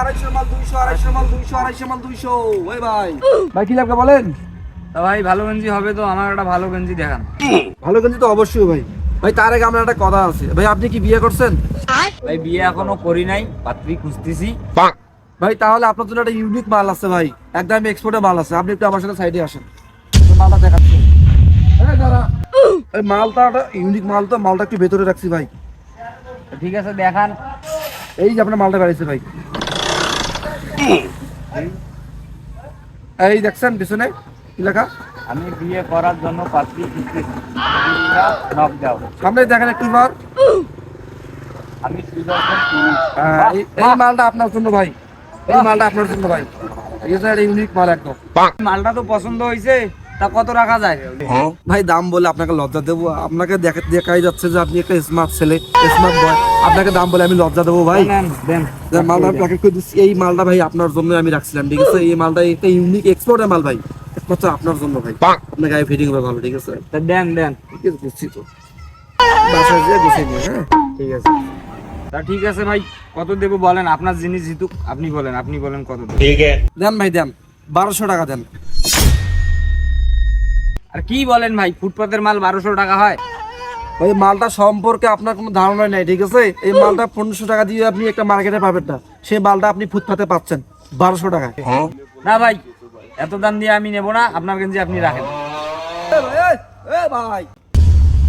আড়াইশো মাল দুইশো আড়াইশো মাল দুইশো আড়াইশো মাল দুইশো। ওই ভাই। ভাই কি লাগবে বলেন? তা ভাই ভালো গেঞ্জি হবে তো আমার একটা ভালো গেঞ্জি দেখান। ভালো কিন্তু তো অবশ্যই ভাই। ভাই তার আগে আমার একটা কথা আছে। ভাই আপনি কি বিয়ে করছেন? ভাই বিয়ে এখনও করি নাই পাত্রী খুঁজতেছি। ভাই তাহলে আপনার জন্য একটা ইউনিক মাল আছে ভাই। একদম এক্সপোর্টের মাল আছে। আপনি একটু আমার সাথে সাইডে আসেন। মালটা দেখাচ্ছি। এই দাঁড়া। এই মালটা একটা ইউনিক মাল তো মালটা একটু ভেতরে রাখছি ভাই। ঠিক আছে দেখান। এই যে আপনার মালটা বেড়েছে ভাই। এই দেখছেন পিছনে কি লেখা। আমি বিয়ে করার জন্য পাত্রী নক দাও। সামনে দেখেন একটু বার আমি সুদর্শন এই- মালটা আপনার জন্য ভাই। এই মালটা আপনার জন্য ভাই। এই ইউনিক মাল একদম। মালটা তো পছন্দ হয়েছে তা কত রাখা যায়? ভাই দাম বলে আপনাকে লজ্জা দেবো। আপনাকে দেখা- দেখাই যাচ্ছে যে আপনি একটা স্মার্ট ছেলে স্মার্ট বয় আপনাকে দাম বলে আমি লজ্জা দেবো ভাই। দেন মালটা প্যাকেট করে দিচ্ছি? এই মালটা ভাই আপনার জন্য আমি রাখছিলাম ঠিক আছে? এই মালটা একটা ইউনিক এক্সপোর্টের মাল ভাই। একমাত্র আপনার জন্য ভাই। আপনার গায়ে ফিটিং হবে ভালো ঠিক আছে? দেন দেন। ঠিক আছে বুঝছি তো। বাসায় যেয়ে গুছিয়ে নিও হ্যাঁ? ঠিক আছে। তা ঠিক আছে ভাই। কত দেবো বলেন? আপনার জিনিস জিতুক আপনি বলেন আপনি বলেন কত দেন ভাই দেন। বারোশো টাকা দেন। আর কি বলেন ভাই ফুটপাতের মাল বারোশো টাকা হয়। ওই মালটা সম্পর্কে আপনার কোনো ধারণা নাই ঠিক আছে? এই মালটা পনেরোশো টাকা দিয়ে আপনি একটা মার্কেটে পাবেন না। সেই মালটা আপনি ফুটপাতে পাচ্ছেন বারোশো টাকায়। না ভাই এত দাম দিয়ে আমি নেব না আপনার গেঞ্জি আপনি রাখেন। ভাই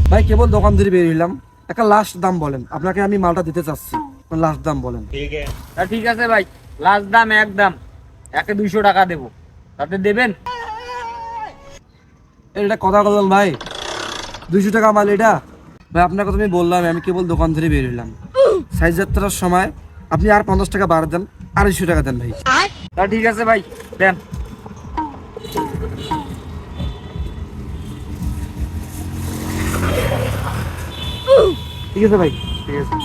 ভাই। কেবল দোকান থেকে বেরিয়ে এলাম একটা লাস্ট দাম বলেন আপনাকে আমি মালটা দিতে চাচ্ছি। লাস্ট দাম বলেন। ঠিক আছে ভাই লাস্ট দাম এক দাম একে দুইশো টাকা দেবো। তাতে দেবেন? এটা কথা বললাম ভাই। দুইশো টাকা মাল এটা। ভাই, আপনাকে তো আমি বললাম, আমি কেবল দোকান থেকে বেরিয়ে সাইজ যাত্রার সময় আপনি আর পঞ্চাশ টাকা বাড়া দেন, আড়াইশো টাকা দেন ভাই। তা ঠিক আছে ভাই, দেন। ঠিক আছে ভাই, ঠিক আছে।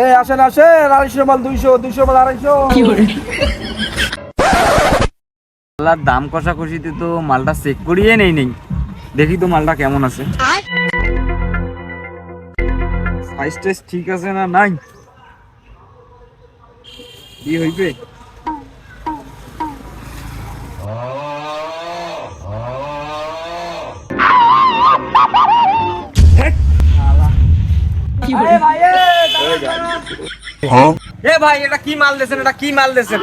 এই, আসেন আসেন, আড়াইশো মাল দুইশো দুইশো মাল আড়াইশো। মালার দাম কষাকষিতে তো মালটা চেক করিয়ে নেই নেই। দেখি তো মালটা কেমন আছে। সাইজ টাইজ ঠিক আছে না নাই? কি হইবে? এ ভাই এটা কি মাল দেছেন এটা কি মাল দেছেন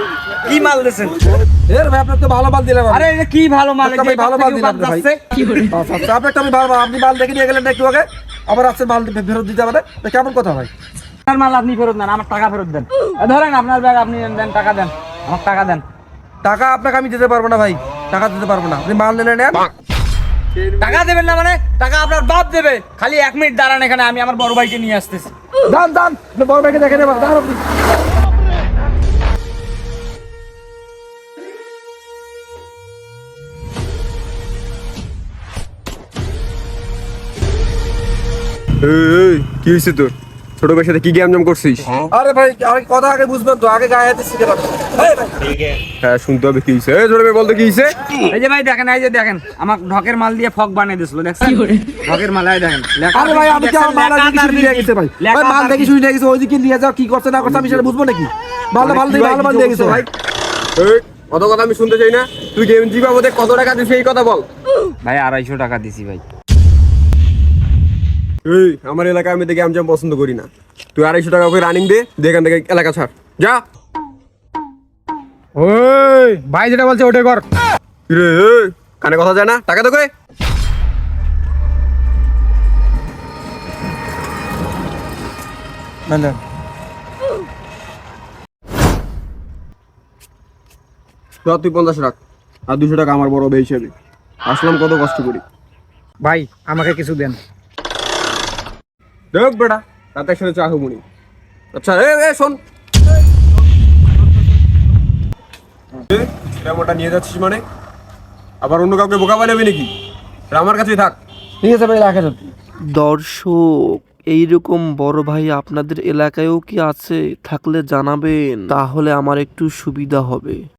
কি মাল দেছেন এর ভাই আপনার তো ভালো মাল দিলাম আমি। আরে এটা কি ভালো মাল? একটা এই যে ভাই ভালো মাল থেকে দিলাম ভাই। যাচ্ছে। আচ্ছা আপনার আমি ভালো আপনি মাল দেখে নিয়ে গেলেন আবার মাল ফেরত দিতে তা কেমন কথা ভাই? আপনার মাল আপনি ফেরত দেন আমার টাকা ফেরত দেন। ধরেন আপনার ব্যাগ আপনি দেন টাকা দেন। আমার টাকা দেন। টাকা আপনাকে আমি দিতে পারব না ভাই। টাকা দিতে পারব না। আপনি মাল নিলে নেন টাকা দেবেন না মানে টাকা আপনার বাপ দেবে। খালি এক মিনিট দাঁড়ান এখানে আমি আমার বড় ভাইকে নিয়ে আসতেছি। দান দান। বড় ভাইকে দেখে নেবেন দাঁড়ান আপনি। কি হয়েছে তোর? ছোট ভাইয়ের সাথে কি গেম জাম করছিস আরে ভাই আরে কথা আগে বুঝবেন তো আগে গায়ে হাতে শিখে ভাই। হ্যাঁ শুনতে হবে কি হয়েছে এই ছোট ভাই বলতো কি হয়েছে এই যে ভাই দেখেন এই যে দেখেন আমার ঢকের মাল দিয়ে ফক বানিয়ে দিছিল দেখছেন? ঢকের মাল এই দেখেন লেখা আরে ভাই আমি কি আমার মাল দেখে শুনে নিয়ে গেছে ভাই? ভাই মাল দেখে শুনে নিয়ে গেছে ওইদিকে নিয়ে যাও কি করছে না করছে আমি সেটা বুঝব নাকি? ভালো ভালো দেখে ভালো মাল দিয়ে গেছে ভাই? এই, অত কথা আমি শুনতে চাই না। তুই গেম জি বাবদে কত টাকা দিস এই কথা বল। ভাই আড়াইশো টাকা দিছি ভাই। এই আমার এলাকায় আমি গেম জাম পছন্দ করি না। তুই আড়াইশো টাকা করে রানিং দে দিয়ে এখান থেকে এলাকা ছাড়। যা। ওই ভাই যেটা বলছে ওটাই কর। রে এই, কানে কথা যায় না? টাকা তো করে। না না। ধর তুই পঞ্চাশ রাখ। আর দুশো টাকা আমার বড় হিসেবে আসলাম কত কষ্ট করি। ভাই আমাকে কিছু দেন। দেখ বেটা রাতে একসাথে চা হবুনি আচ্ছা এ এ শোন। এ, নিয়ে যাচ্ছিস মানে? আবার অন্য কাউকে বোকা বানাবি নাকি? আমার কাছেই থাক। ঠিক আছে ভাই রাখেন দর্শক এইরকম বড় ভাই আপনাদের এলাকায়ও কি আছে? থাকলে জানাবেন। তাহলে আমার একটু সুবিধা হবে।